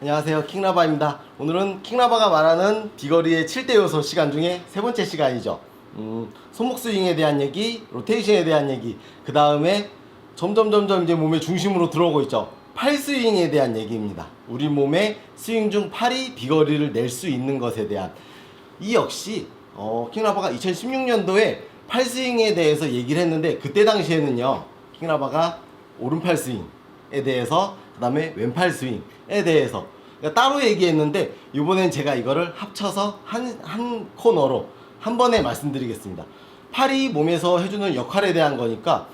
안녕하세요. 킹라바입니다. 오늘은 킹라바가 말하는 비거리의 7대 요소 시간 중에 세 번째 시간이죠. 음, 손목 스윙에 대한 얘기 로테이션에 대한 얘기 그 다음에 점점 점점 이제 몸의 중심으로 들어오고 있죠. 팔 스윙에 대한 얘기입니다. 우리 몸의 스윙 중 팔이 비거리를 낼 수 있는 것에 대한. 이 역시 어, 킹라바가 2016년도에 팔 스윙에 대해서 얘기를 했는데 그때 당시에는요 킹라바가 오른팔 스윙에 대해서 그 다음에 왼팔 스윙에 대해서. 그러니까 따로 얘기했는데 이번엔 제가 이거를 합쳐서 한, 한 코너로 한 번에 말씀드리겠습니다. 팔이 몸에서 해주는 역할에 대한 거니까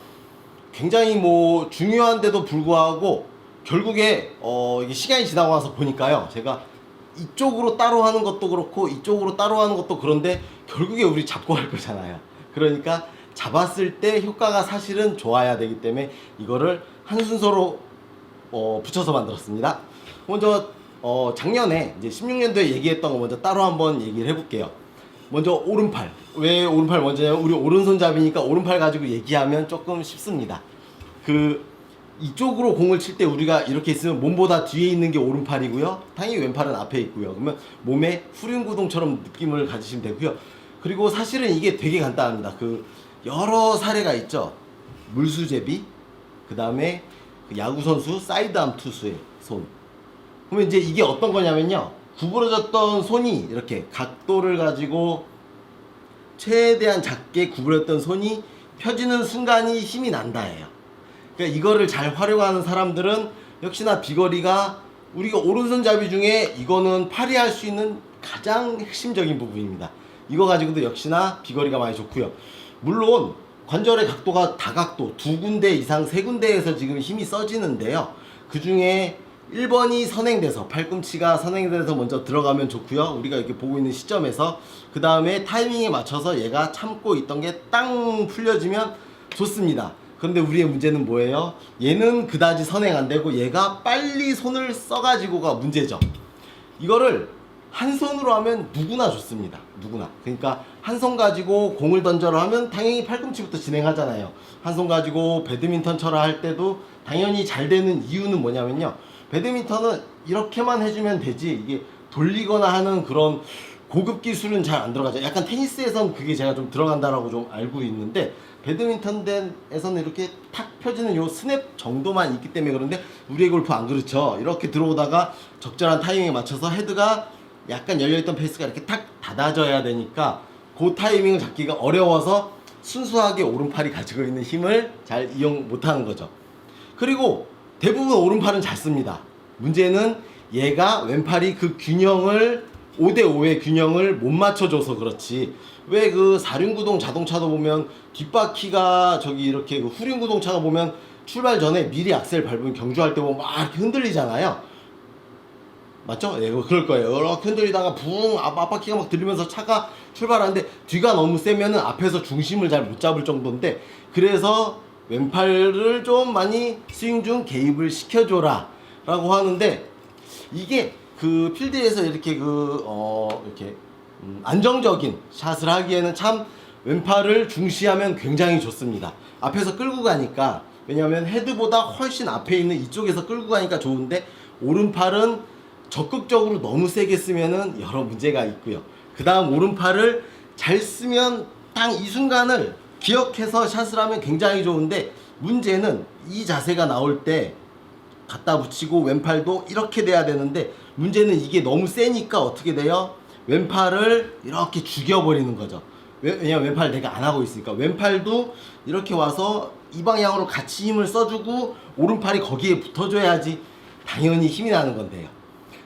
굉장히 뭐 중요한데도 불구하고 결국에 어 이게 시간이 지나고 나서 보니까요. 제가 이쪽으로 따로 하는 것도 그렇고 이쪽으로 따로 하는 것도 그런데 결국에 우리 잡고 할 거잖아요. 그러니까 잡았을 때 효과가 사실은 좋아야 되기 때문에 이거를 한 순서로 어, 붙여서 만들었습니다. 먼저 어, 작년에 이제 16년도에 얘기했던 거 먼저 따로 한번 얘기를 해볼게요. 먼저 오른팔. 왜 오른팔 먼저냐면 우리 오른손잡이니까 오른팔 가지고 얘기하면 조금 쉽습니다. 그 이쪽으로 공을 칠 때 우리가 이렇게 있으면 몸보다 뒤에 있는 게 오른팔이고요. 당연히 왼팔은 앞에 있고요. 그러면 몸에 후륜구동처럼 느낌을 가지시면 되고요. 그리고 사실은 이게 되게 간단합니다. 그 여러 사례가 있죠. 물수제비 그 다음에 야구 선수 사이드암 투수의 손 그러면 이제 이게 어떤 거냐면요. 구부러졌던 손이 이렇게 각도를 가지고 최대한 작게 구부렸던 손이 펴지는 순간이 힘이 난다예요. 그러니까 이거를 잘 활용하는 사람들은 역시나 비거리가 우리가 오른손잡이 중에 이거는 팔이 할 수 있는 가장 핵심적인 부분입니다. 이거 가지고도 역시나 비거리가 많이 좋고요. 물론 관절의 각도가 다각도 두 군데 이상 세 군데에서 지금 힘이 써지는데요. 그 중에 1번이 선행돼서 팔꿈치가 선행돼서 먼저 들어가면 좋고요. 우리가 이렇게 보고 있는 시점에서 그 다음에 타이밍에 맞춰서 얘가 참고 있던 게 땅 풀려지면 좋습니다. 그런데 우리의 문제는 뭐예요? 얘는 그다지 선행 안 되고 얘가 빨리 손을 써가지고가 문제죠. 이거를 한 손으로 하면 누구나 좋습니다. 누구나. 그러니까 한 손 가지고 공을 던져라 하면 당연히 팔꿈치부터 진행하잖아요. 한 손 가지고 배드민턴 쳐라 할 때도 당연히 잘 되는 이유는 뭐냐면요. 배드민턴은 이렇게만 해주면 되지 이게 돌리거나 하는 그런 고급 기술은 잘 안 들어가죠. 약간 테니스에선 그게 제가 좀 들어간다라고 좀 알고 있는데 배드민턴에서는 이렇게 탁 펴지는 요 스냅 정도만 있기 때문에 그런데 우리의 골프 안 그렇죠. 이렇게 들어오다가 적절한 타이밍에 맞춰서 헤드가 약간 열려있던 페이스가 이렇게 탁 닫아져야 되니까 그 타이밍을 잡기가 어려워서 순수하게 오른팔이 가지고 있는 힘을 잘 이용 못하는 거죠. 그리고 대부분 오른팔은 잘 씁니다. 문제는 얘가 왼팔이 그 균형을 5대5의 균형을 못 맞춰줘서 그렇지. 왜 그 사륜구동 자동차도 보면 뒷바퀴가 저기 이렇게 그 후륜구동차가 보면 출발 전에 미리 악셀 밟으면 경주할 때 보면 막 흔들리잖아요. 맞죠? 예, 그럴 거예요. 이렇게 흔들리다가 붕 앞, 앞바퀴가 막 들리면서 차가 출발하는데 뒤가 너무 세면은 앞에서 중심을 잘 못 잡을 정도인데 그래서 왼팔을 좀 많이 스윙 중 개입을 시켜줘라 라고 하는데 이게 그 필드에서 이렇게 그 어 이렇게 음, 안정적인 샷을 하기에는 참 왼팔을 중시하면 굉장히 좋습니다. 앞에서 끌고 가니까 왜냐하면 헤드보다 훨씬 앞에 있는 이쪽에서 끌고 가니까 좋은데 오른팔은 적극적으로 너무 세게 쓰면은 여러 문제가 있고요. 그 다음 오른팔을 잘 쓰면 딱 이 순간을 기억해서 샷을 하면 굉장히 좋은데 문제는 이 자세가 나올 때 갖다 붙이고 왼팔도 이렇게 돼야 되는데 문제는 이게 너무 세니까 어떻게 돼요? 왼팔을 이렇게 죽여버리는 거죠. 왜- 왜냐면 왼팔 내가 안 하고 있으니까 왼팔도 이렇게 와서 이 방향으로 같이 힘을 써주고 오른팔이 거기에 붙어줘야지 당연히 힘이 나는 건데요.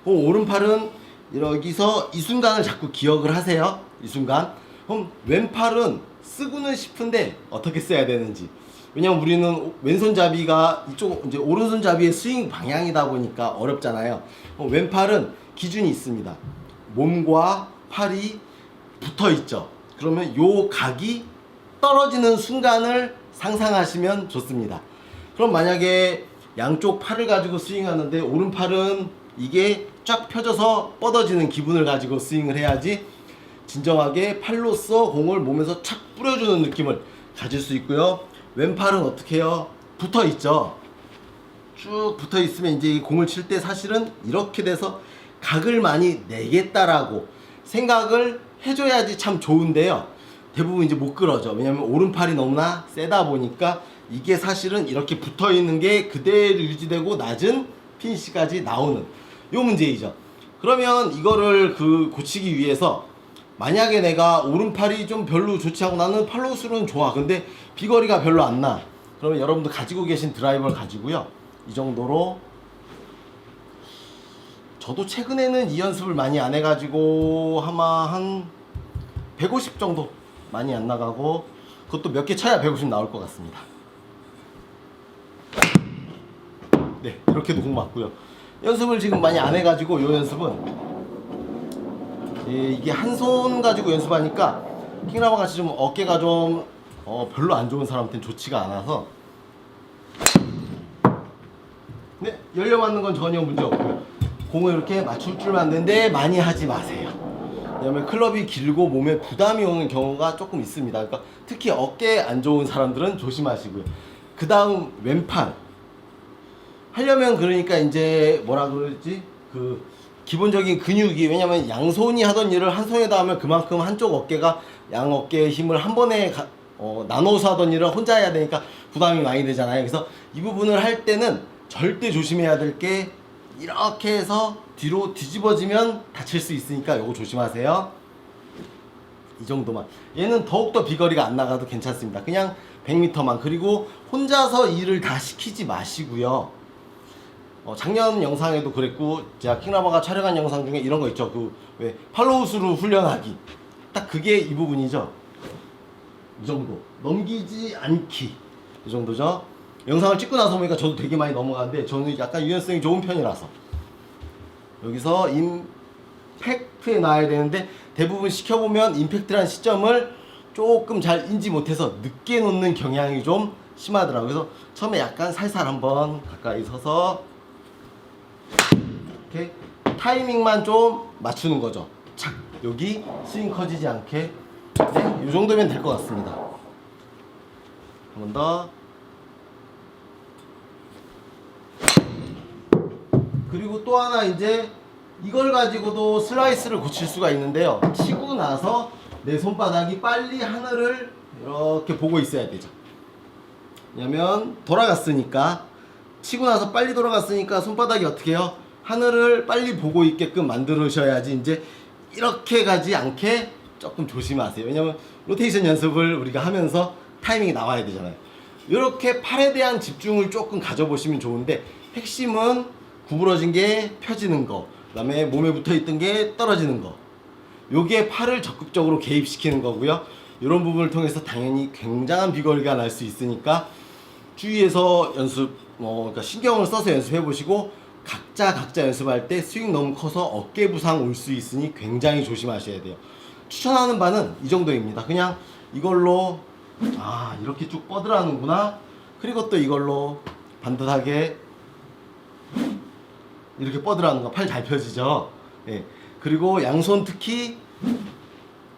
그럼 오른팔은 여기서 이 순간을 자꾸 기억을 하세요. 이 순간. 그럼 왼팔은 쓰고는 싶은데 어떻게 써야 되는지. 왜냐면 우리는 왼손잡이가 이쪽 이제 오른손잡이의 스윙 방향이다 보니까 어렵잖아요. 왼팔은 기준이 있습니다. 몸과 팔이 붙어 있죠. 그러면 요 각이 떨어지는 순간을 상상하시면 좋습니다. 그럼 만약에 양쪽 팔을 가지고 스윙하는데 오른팔은 이게 쫙 펴져서 뻗어지는 기분을 가지고 스윙을 해야지 진정하게 팔로써 공을 몸에서 착 뿌려주는 느낌을 가질 수 있고요. 왼팔은 어떻게 해요? 붙어 있죠. 쭉 붙어 있으면 이제 이 공을 칠 때 사실은 이렇게 돼서 각을 많이 내겠다라고 생각을 해줘야지 참 좋은데요. 대부분 이제 못 그러죠. 왜냐면 오른팔이 너무나 세다 보니까 이게 사실은 이렇게 붙어 있는 게 그대로 유지되고 낮은 피니시까지 나오는 요 문제이죠. 그러면 이거를 그 고치기 위해서 만약에 내가 오른팔이 좀 별로 좋지 않고 나는 팔로우스루는 좋아. 근데 비거리가 별로 안 나. 그러면 여러분들 가지고 계신 드라이버를 가지고요. 이 정도로 저도 최근에는 이 연습을 많이 안 해가지고 아마 한 150 정도 많이 안 나가고 그것도 몇개 쳐야 150 나올 것 같습니다. 네, 이렇게도 공 맞고요. 연습을 지금 많이 안 해가지고 이 연습은 예, 이게 한 손 가지고 연습하니까 킹라바 같이 좀 어깨가 좀 어, 별로 안 좋은 사람한테는 좋지가 않아서 네, 열려 맞는 건 전혀 문제 없고요. 공을 이렇게 맞출 줄만 되는데 많이 하지 마세요. 왜냐면 클럽이 길고 몸에 부담이 오는 경우가 조금 있습니다. 그러니까 특히 어깨 안 좋은 사람들은 조심하시고요. 그 다음 왼팔 하려면 그러니까 이제 뭐라 그러지 그 기본적인 근육이 왜냐면 양손이 하던 일을 한 손에다 하면 그만큼 한쪽 어깨가 양 어깨의 힘을 한 번에 가- 어, 나눠서 하던 일을 혼자 해야 되니까 부담이 많이 되잖아요. 그래서 이 부분을 할 때는 절대 조심해야 될 게 이렇게 해서 뒤로 뒤집어지면 다칠 수 있으니까 요거 조심하세요. 이 정도만. 얘는 더욱더 비거리가 안 나가도 괜찮습니다. 그냥 100m만. 그리고 혼자서 일을 다 시키지 마시고요. 어, 작년 영상에도 그랬고 제가 킹라버가 촬영한 영상 중에 이런 거 있죠. 그 왜 팔로우스루 훈련하기. 딱 그게 이 부분이죠. 이 정도. 넘기지 않기. 이 정도죠. 영상을 찍고 나서 보니까 저도 되게 많이 넘어가는데 저는 약간 유연성이 좋은 편이라서 여기서 임팩트에 놔야 되는데 대부분 시켜보면 임팩트란 시점을 조금 잘 인지 못해서 늦게 놓는 경향이 좀 심하더라고요. 그래서 처음에 약간 살살 한번 가까이 서서 이렇게 타이밍만 좀 맞추는 거죠. 착 여기 스윙 커지지 않게 네, 이 정도면 될 것 같습니다. 한 번 더. 그리고 또 하나 이제 이걸 가지고도 슬라이스를 고칠 수가 있는데요. 치고 나서 내 손바닥이 빨리 하늘을 이렇게 보고 있어야 되죠. 왜냐면 돌아갔으니까 치고 나서 빨리 돌아갔으니까 손바닥이 어떻게 해요? 하늘을 빨리 보고 있게끔 만들으셔야지 이제 이렇게 가지 않게 조금 조심하세요. 왜냐면 로테이션 연습을 우리가 하면서 타이밍이 나와야 되잖아요. 이렇게 팔에 대한 집중을 조금 가져보시면 좋은데 핵심은 구부러진 게 펴지는 거, 그다음에 몸에 붙어 있던 게 떨어지는 거. 요게 팔을 적극적으로 개입시키는 거고요. 이런 부분을 통해서 당연히 굉장한 비거리가 날 수 있으니까 주위에서 연습, 뭐 그러니까 신경을 써서 연습해 보시고 각자 각자 연습할 때 스윙 너무 커서 어깨 부상 올 수 있으니 굉장히 조심하셔야 돼요. 추천하는 바는 이 정도입니다. 그냥 이걸로 아 이렇게 쭉 뻗으라는구나. 그리고 또 이걸로 반듯하게 이렇게 뻗으라는 거 팔 잘 펴지죠. 예. 그리고 양손 특히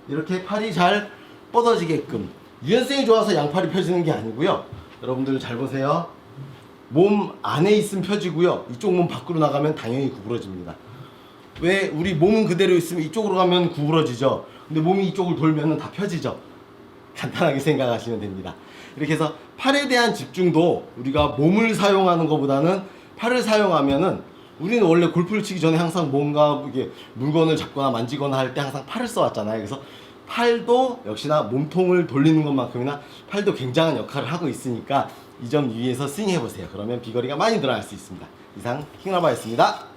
이렇게 팔이 잘 뻗어지게끔 유연성이 좋아서 양팔이 펴지는 게 아니고요. 여러분들 잘 보세요. 몸 안에 있으면 펴지고요. 이쪽 몸 밖으로 나가면 당연히 구부러집니다. 왜 우리 몸은 그대로 있으면 이쪽으로 가면 구부러지죠. 근데 몸이 이쪽을 돌면은 다 펴지죠. 간단하게 생각하시면 됩니다. 이렇게 해서 팔에 대한 집중도 우리가 몸을 사용하는 것보다는 팔을 사용하면은 우리는 원래 골프를 치기 전에 항상 뭔가 이게 물건을 잡거나 만지거나 할 때 항상 팔을 써왔잖아요. 그래서 팔도 역시나 몸통을 돌리는 것만큼이나 팔도 굉장한 역할을 하고 있으니까 이 점 유의해서 스윙 해 보세요. 그러면 비거리가 많이 늘어날 수 있습니다. 이상 킹라바였습니다.